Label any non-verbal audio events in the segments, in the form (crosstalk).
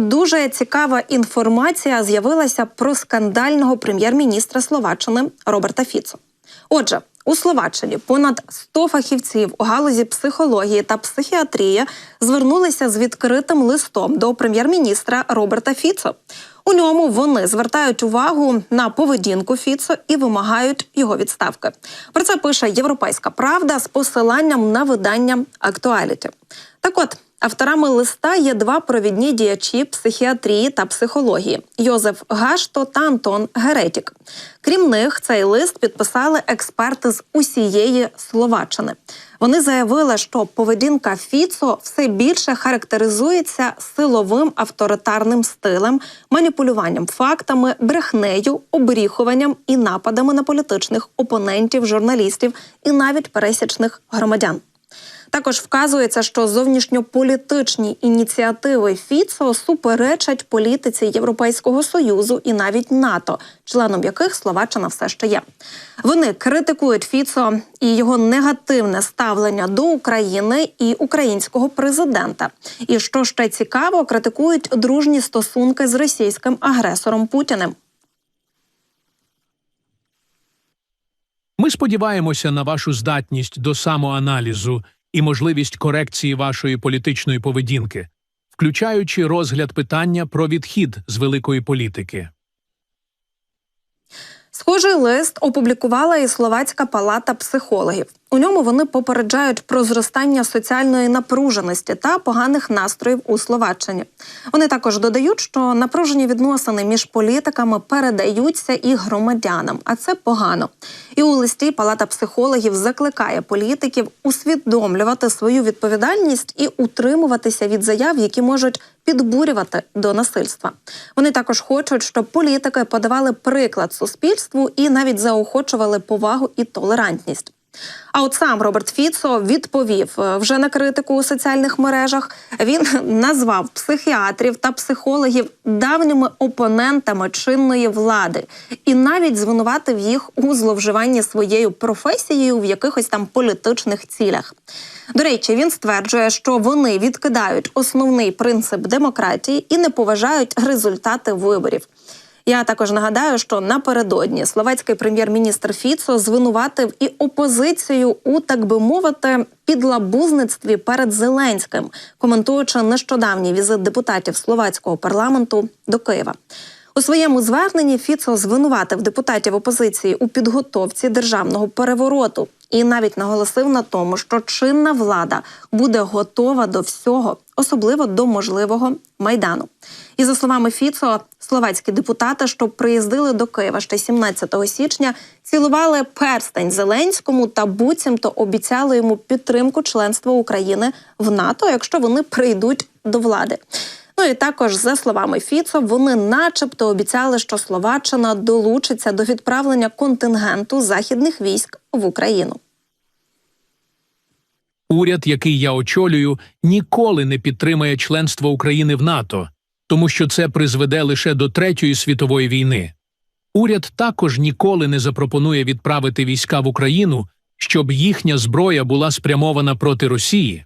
Дуже цікава інформація з'явилася про скандального прем'єр-міністра Словаччини Роберта Фіцо. Отже, у Словаччині понад 100 фахівців у галузі психології та психіатрії звернулися з відкритим листом до прем'єр-міністра Роберта Фіцо. У ньому вони звертають увагу на поведінку Фіцо і вимагають його відставки. Про це пише Європейська Правда з посиланням на видання Актуаліті. Так от. Авторами листа є два провідні діячі психіатрії та психології Йозеф Гашто та Антон Геретік. Крім них, цей лист підписали експерти з усієї Словаччини. Вони заявили, що поведінка Фіцо все більше характеризується силовим авторитарним стилем, маніпулюванням фактами, брехнею, обріхуванням і нападами на політичних опонентів, журналістів і навіть пересічних громадян. Також вказується, що зовнішньополітичні ініціативи Фіцо суперечать політиці Європейського союзу і навіть НАТО, членом яких Словаччина все ще є. Вони критикують Фіцо і його негативне ставлення до України і українського президента. І що ще цікаво, критикують дружні стосунки з російським агресором Путіним. Ми сподіваємося на вашу здатність до самоаналізу і можливість корекції вашої політичної поведінки, включаючи розгляд питання про відхід з великої політики. Схожий лист опублікувала і Словацька палата психологів. У ньому вони попереджають про зростання соціальної напруженості та поганих настроїв у Словаччині. Вони також додають, що напружені відносини між політиками передаються і громадянам, а це погано. І у листі палата психологів закликає політиків усвідомлювати свою відповідальність і утримуватися від заяв, які можуть підбурювати до насильства. Вони також хочуть, щоб політики подавали приклад суспільству і навіть заохочували повагу і толерантність. А от сам Роберт Фіцо відповів е, вже на критику у соціальних мережах. Він (laughs) назвав психіатрів та психологів давніми опонентами чинної влади і навіть звинуватив їх у зловживанні своєю професією в якихось там політичних цілях. До речі, він стверджує, що вони відкидають основний принцип демократії і не поважають результати виборів. Я також нагадаю, що напередодні словацький прем'єр-міністр Фіцо звинуватив і опозицію у так би мовити підлабузництві перед Зеленським, коментуючи нещодавній візит депутатів словацького парламенту до Києва. У своєму зверненні Фіцо звинуватив депутатів опозиції у підготовці державного перевороту і навіть наголосив на тому, що чинна влада буде готова до всього, особливо до можливого майдану. І за словами Фіцо, словацькі депутати, що приїздили до Києва ще 17 січня, цілували перстень Зеленському та буцімто обіцяли йому підтримку членства України в НАТО, якщо вони прийдуть до влади. Ну і також за словами Фіцо, вони, начебто, обіцяли, що Словаччина долучиться до відправлення контингенту західних військ в Україну. Уряд, який я очолюю, ніколи не підтримає членство України в НАТО, тому що це призведе лише до Третьої світової війни. Уряд також ніколи не запропонує відправити війська в Україну, щоб їхня зброя була спрямована проти Росії.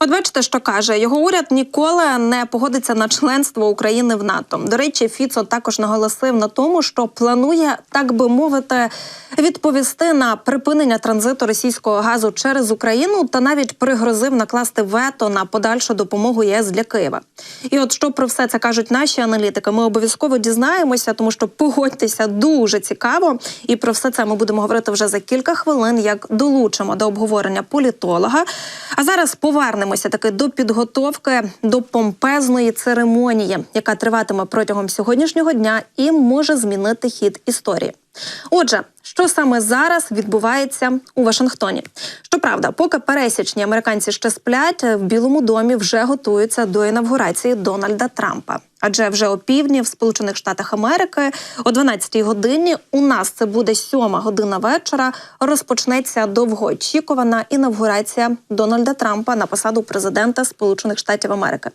От бачите, що каже його уряд ніколи не погодиться на членство України в НАТО. До речі, Фіцо також наголосив на тому, що планує, так би мовити, відповісти на припинення транзиту російського газу через Україну та навіть пригрозив накласти вето на подальшу допомогу ЄС для Києва. І от що про все це кажуть наші аналітики, ми обов'язково дізнаємося, тому що погодьтеся дуже цікаво. І про все це ми будемо говорити вже за кілька хвилин, як долучимо до обговорення політолога. А зараз повернемо повернемося таки до підготовки до помпезної церемонії, яка триватиме протягом сьогоднішнього дня і може змінити хід історії. Отже, що саме зараз відбувається у Вашингтоні? Щоправда, поки пересічні американці ще сплять, в Білому домі вже готуються до інавгурації Дональда Трампа. Адже вже опівдні в Сполучених Штатах Америки о 12-й годині у нас це буде сьома година вечора. Розпочнеться довгоочікувана інавгурація Дональда Трампа на посаду президента Сполучених Штатів Америки.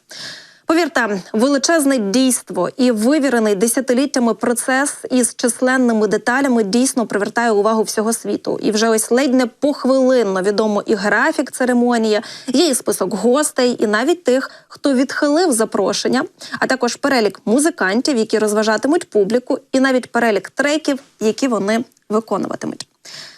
Повірте, величезне дійство і вивірений десятиліттями процес із численними деталями дійсно привертає увагу всього світу. І вже ось ледь не похвилинно відомо і графік церемонії, є і список гостей, і навіть тих, хто відхилив запрошення, а також перелік музикантів, які розважатимуть публіку, і навіть перелік треків, які вони виконуватимуть.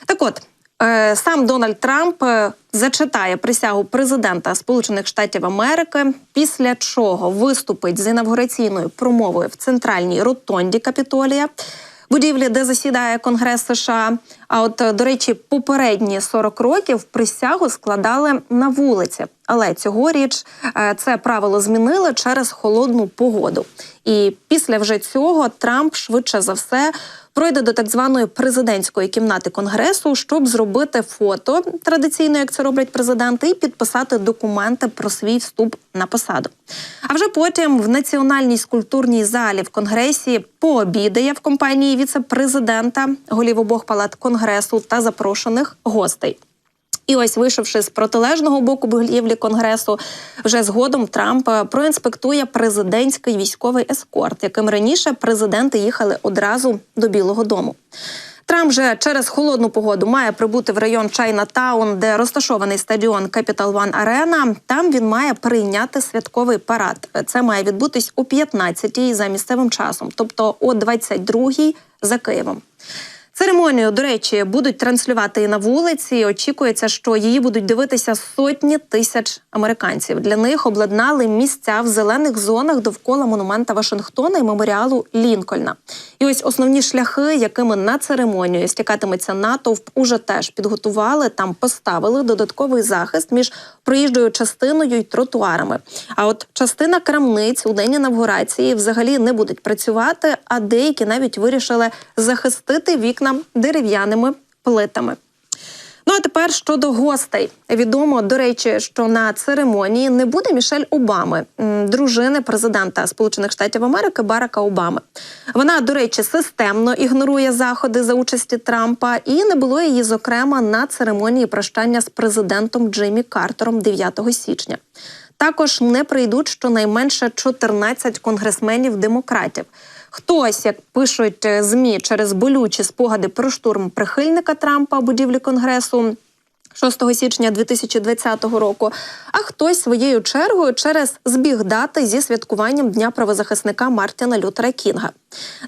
Так от. Е, Сам Дональд Трамп е, зачитає присягу президента Сполучених Штатів Америки, після чого виступить з інавгураційною промовою в центральній ротонді Капітолія, будівлі, де засідає Конгрес США. А от, е, до речі, попередні 40 років присягу складали на вулиці. Але цьогоріч це правило змінили через холодну погоду. І після вже цього Трамп швидше за все пройде до так званої президентської кімнати конгресу, щоб зробити фото традиційно, як це роблять президенти, і підписати документи про свій вступ на посаду. А вже потім в національній скульптурній залі в конгресі пообідає в компанії віце-президента, голів обох палат конгресу та запрошених гостей. І ось, вийшовши з протилежного боку будівлі конгресу, вже згодом Трамп е, проінспектує президентський військовий ескорт, яким раніше президенти їхали одразу до Білого Дому. Трамп же через холодну погоду має прибути в район Чайна-таун, де розташований стадіон Capital One Arena. Там він має прийняти святковий парад. Це має відбутись о 15-й за місцевим часом, тобто о 22-й за Києвом. Церемонію, до речі, будуть транслювати і на вулиці. Очікується, що її будуть дивитися сотні тисяч американців. Для них обладнали місця в зелених зонах довкола монумента Вашингтона і меморіалу Лінкольна. І ось основні шляхи, якими на церемонію стікатиметься натовп, уже теж підготували. Там поставили додатковий захист між проїжджою частиною і тротуарами. А от частина крамниць у день інавгурації взагалі не будуть працювати, а деякі навіть вирішили захистити вікна дерев'яними плитами. Ну а тепер щодо гостей. Відомо, до речі, що на церемонії не буде Мішель Обами, дружини президента Сполучених Штатів Америки Барака Обами. Вона, до речі, системно ігнорує заходи за участі Трампа, і не було її, зокрема, на церемонії прощання з президентом Джиммі Картером 9 січня. Також не прийдуть щонайменше 14 конгресменів демократів. Хтось, як пишуть е, змі, через болючі спогади про штурм прихильника Трампа будівлі конгресу. 6 січня 2020 року, а хтось своєю чергою через збіг дати зі святкуванням Дня правозахисника Мартіна Лютера Кінга.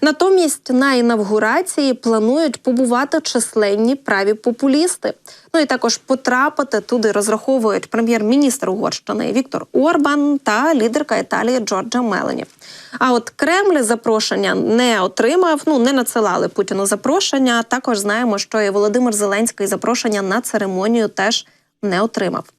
Натомість на інавгурації планують побувати численні праві популісти. Ну і також потрапити туди розраховують прем'єр-міністр Угорщини Віктор Орбан та лідерка Італії Джорджа Мелані. А от Кремль запрошення не отримав, ну не надсилали Путіну запрошення. Також знаємо, що і Володимир Зеленський запрошення на церемонію теж не отримав.